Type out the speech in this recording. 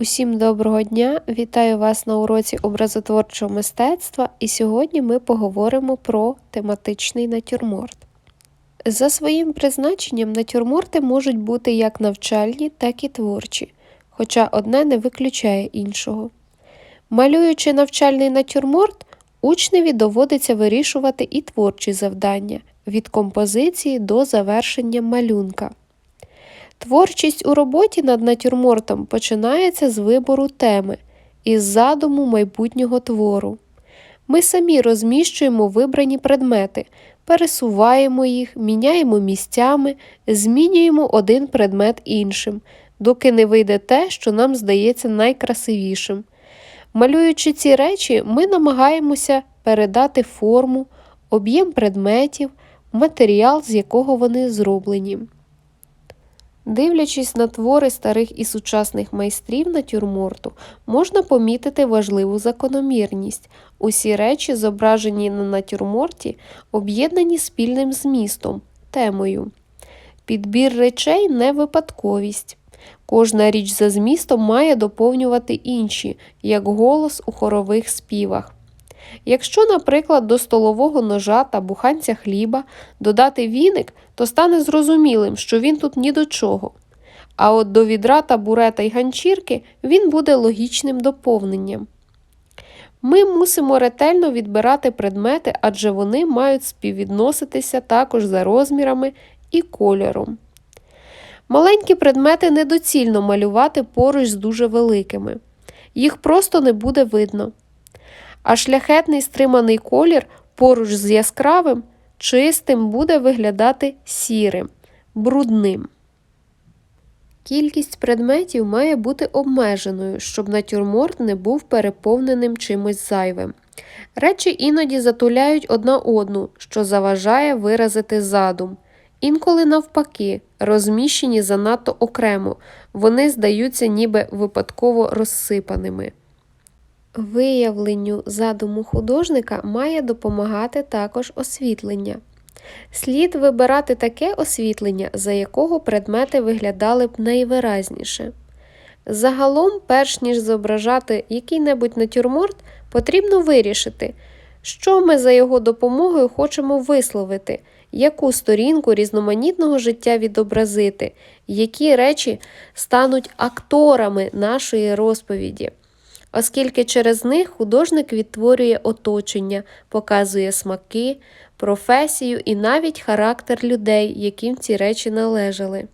Усім доброго дня! Вітаю вас на уроці образотворчого мистецтва, і сьогодні ми поговоримо про тематичний натюрморт. За своїм призначенням натюрморти можуть бути як навчальні, так і творчі, хоча одне не виключає іншого. Малюючи навчальний натюрморт, учневі доводиться вирішувати і творчі завдання від композиції до завершення малюнка. Творчість у роботі над натюрмортом починається з вибору теми із задуму майбутнього твору. Ми самі розміщуємо вибрані предмети, пересуваємо їх, міняємо місцями, змінюємо один предмет іншим, доки не вийде те, що нам здається найкрасивішим. Малюючи ці речі, ми намагаємося передати форму, об'єм предметів, матеріал, з якого вони зроблені. Дивлячись на твори старих і сучасних майстрів натюрморту, можна помітити важливу закономірність. Усі речі, зображені на натюрморті, об'єднані спільним змістом, темою. Підбір речей не випадковість. Кожна річ за змістом має доповнювати інші, як голос у хорових співах. Якщо, наприклад, до столового ножа та буханця хліба додати віник, то стане зрозумілим, що він тут ні до чого. А от до відра табурета й ганчірки він буде логічним доповненням. Ми мусимо ретельно відбирати предмети, адже вони мають співвідноситися також за розмірами і кольором. Маленькі предмети недоцільно малювати поруч з дуже великими. Їх просто не буде видно а шляхетний стриманий колір поруч з яскравим, чистим буде виглядати сірим, брудним. Кількість предметів має бути обмеженою, щоб натюрморт не був переповненим чимось зайвим. Речі іноді затуляють одна одну, що заважає виразити задум. Інколи, навпаки, розміщені занадто окремо, вони здаються ніби випадково розсипаними. Виявленню задуму художника має допомагати також освітлення. Слід вибирати таке освітлення, за якого предмети виглядали б найвиразніше. Загалом, перш ніж зображати який-небудь натюрморт, потрібно вирішити, що ми за його допомогою хочемо висловити, яку сторінку різноманітного життя відобразити, які речі стануть акторами нашої розповіді оскільки через них художник відтворює оточення, показує смаки, професію і навіть характер людей, яким ці речі належали.